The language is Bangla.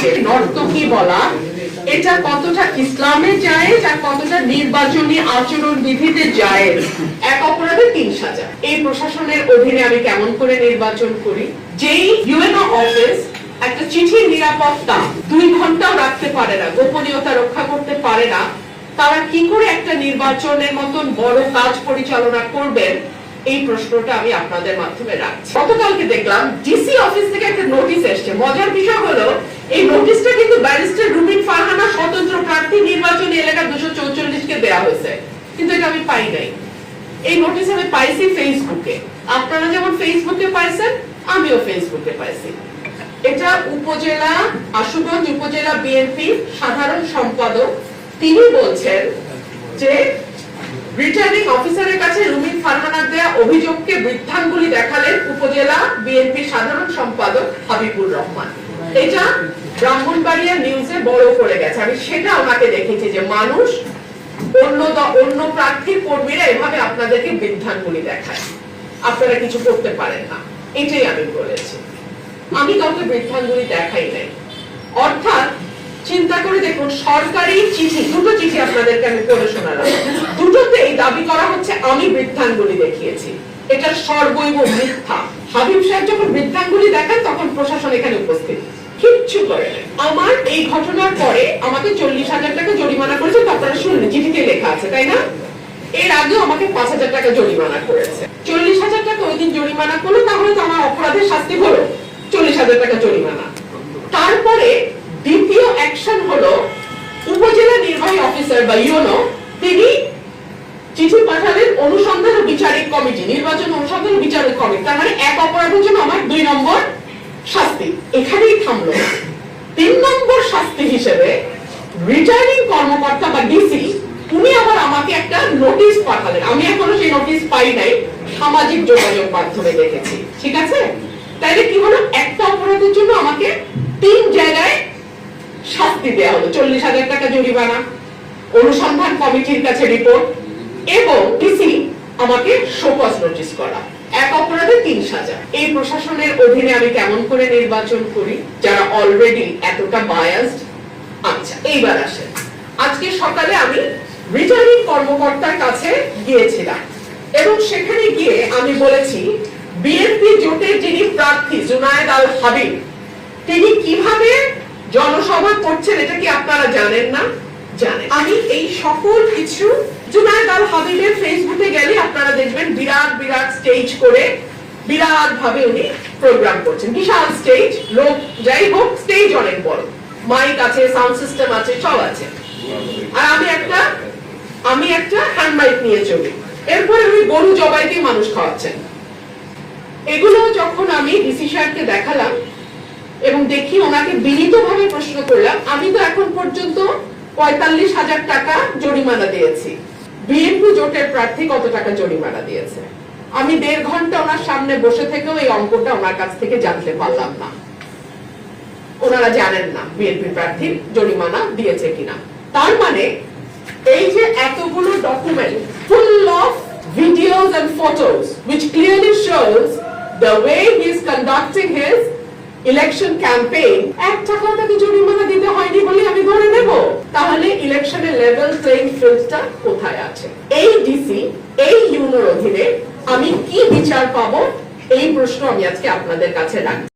ব্যক্তিকে নর্তকী বলা? এটা কতটা ইসলামে যায়, আর কতটা নির্বাচনী আচরণ বিধিতে যায়? এক অপরাধে তিন সাজা। এই প্রশাসনের অধীনে আমি কেমন করে নির্বাচন করি? যেই ইউএনও অফিস একটা চিঠির নিরাপত্তা দুই ঘন্টাও রাখতে পারে না, গোপনীয়তা রক্ষা করতে পারে না, তারা কি করে একটা নির্বাচনের মতন বড় কাজ পরিচালনা করবেন? এই প্রশ্নটা আমি আপনাদের মাধ্যমে রাখছি। গতকালকে দেখলাম ডিসি অফিস থেকে একটা নোটিশ এটা আমি পাই নাই। এই আমি পাইছি ফেসবুকে আপনারা যেমন ফেসবুকে পাইছেন, আমিও ফেসবুকে পাইছি। এটা উপজেলা, আশুগঞ্জ উপজেলা বিএনপি সাধারণ সম্পাদক, তিনি বলছেন যে রিটার্নিং অফিসারের কাছে রুমিন ফারহানার দেয়া অভিযোগকে বৃদ্ধাঙ্গুলি দেখালেন উপজেলা বিএনপি সাধারণ সম্পাদক হাবিবুর রহমান। এটা ব্রাহ্মণবাড়িয়া নিউজে বড় করে গেছে। আমি সেটা ওনাকে দেখেছি যে মানুষ অন্য অন্য প্রার্থীর কর্মীরা এভাবে আপনাদেরকে বৃদ্ধাঙ্গুলি দেখায়। আপনারা কিছু করতে পারেন না। এটাই আমি বলেছি। আমি কাউকে বৃদ্ধাঙ্গুলি দেখাই নাই। অর্থাৎ চিন্তা করে দেখুন, সরকারি চিঠি, দুটো চিঠি আপনাদেরকে আমি পড়ে শোনালাম। দুটোতেই দাবি করা হচ্ছে, আমি বৃদ্ধাঙ্গুলি দেখিয়েছি। এটা সর্বৈব মিথ্যা। হাবিব সাহেব যখন বৃদ্ধাঙ্গুলি দেখান, তখন প্রশাসন এখানে উপস্থিত। কিচ্ছু করে আমার এই ঘটনার পরে আমাকে চল্লিশ হাজার টাকা জরিমানা করেছে আপনারা শুনলেন, চিঠিতে লেখা আছে, তাই না? এর আগে আমাকে পাঁচ হাজার টাকা জরিমানা করেছে। চল্লিশ হাজার টাকা ওই দিন জরিমানা করল, তাহলে তো আমার অপরাধের শাস্তি হলো। চল্লিশ হাজার টাকা জরিমানা। তারপরে দ্বিতীয় অ্যাকশন হলো, উপজেলা নির্বাহী অফিসার বা ইউনো তিনি চিঠি পাঠালেন অনুসন্ধান ও বিচারিক কমিটি, নির্বাচন অনুসন্ধান ও বিচারিক কমিটি। তার মানে এক অপরাধের জন্য আমার দুই নম্বর শাস্তি এখানেই থামলো। তিন নম্বর শাস্তি হিসেবে রিটার্নিং কর্মকর্তা বা ডিসি উনি আবার আমাকে একটা নোটিশ পাঠালেন। আমি এখনও সেই নোটিশ পাই নাই, সামাজিক যোগাযোগ মাধ্যমে দেখেছি। ঠিক আছে? তাইলে কি হলো? একটা অপরাধের জন্য আমাকে তিন জায়গায় শাস্তি দেওয়া হলো। চল্লিশ হাজার টাকা জরিমানা, অনুসন্ধান কমিটির কাছে রিপোর্ট এবং ডিসি আমাকে শোকজ নোটিশ করা। এক অপরাধে তিন সাজা। এই প্রশাসনের অধীনে আমি কেমন করে নির্বাচন করি? যারা অলরেডি এতটা বায়াসড আচ্ছা এইবার আসেন। আজকে সকালে আমি রিটার্নিং কর্মকর্তার কাছে গিয়েছিলাম এবং সেখানে গিয়ে আমি বলেছি, বিএনপি জোটের যিনি প্রার্থী জুনায়েদ আল হাবিব, তিনি কীভাবে জনসভা করছেন এটা কি আপনারা জানেন না? আমি এই সকল কিছু জুনায়েদ হাবিবের ফেসবুকে গেলে আপনারা দেখবেন বিরাট বিরাট স্টেজ করে বিরাট ভাবে উনি প্রোগ্রাম করছেন। বিশাল স্টেজ লোক যাই হোক স্টেজ অনেক বড়। মাইক আছে সাউন্ড সিস্টেম আছে, সব আছে। আর আমি একটা আমি একটা হ্যান্ড মাইক নিয়ে চলি। এরপরে উনি গরু জবাই দিয়ে মানুষ খাওয়াচ্ছেন। এগুলো যখন আমি ডিসি দেখালাম এবং দেখি ওনাকে বিনীতভাবে প্রশ্ন করলাম, আমি তো এখন পর্যন্ত পঁয়তাল্লিশ হাজার টাকা জরিমানা দিয়েছি। বিএনপি জোটের প্রার্থী কত টাকা জরিমানা দিয়েছে? আমি দেড় ঘণ্টা ওনার সামনে বসে থেকেও এই অঙ্কটা ওনার কাছ থেকে জানতে পারলাম না। ওনারা জানেন না বিএনপি প্রার্থীর জরিমানা দিয়েছে কিনা। তার মানে এই যে এতগুলো document full of videos and photos which clearly shows the way he is conducting his election campaign এক টাকা তাকে জরিমানা দিতে হয়নি বলে আমি ধরে নেব? তাহলে ইলেকশনের লেভেল প্লেইং ফিল্ডটা কোথায় আছে? এই ডিসি এই ইউনোর অধীনে আমি কি বিচার পাবো? এই প্রশ্ন আমি আজকে আপনাদের কাছে রাখছি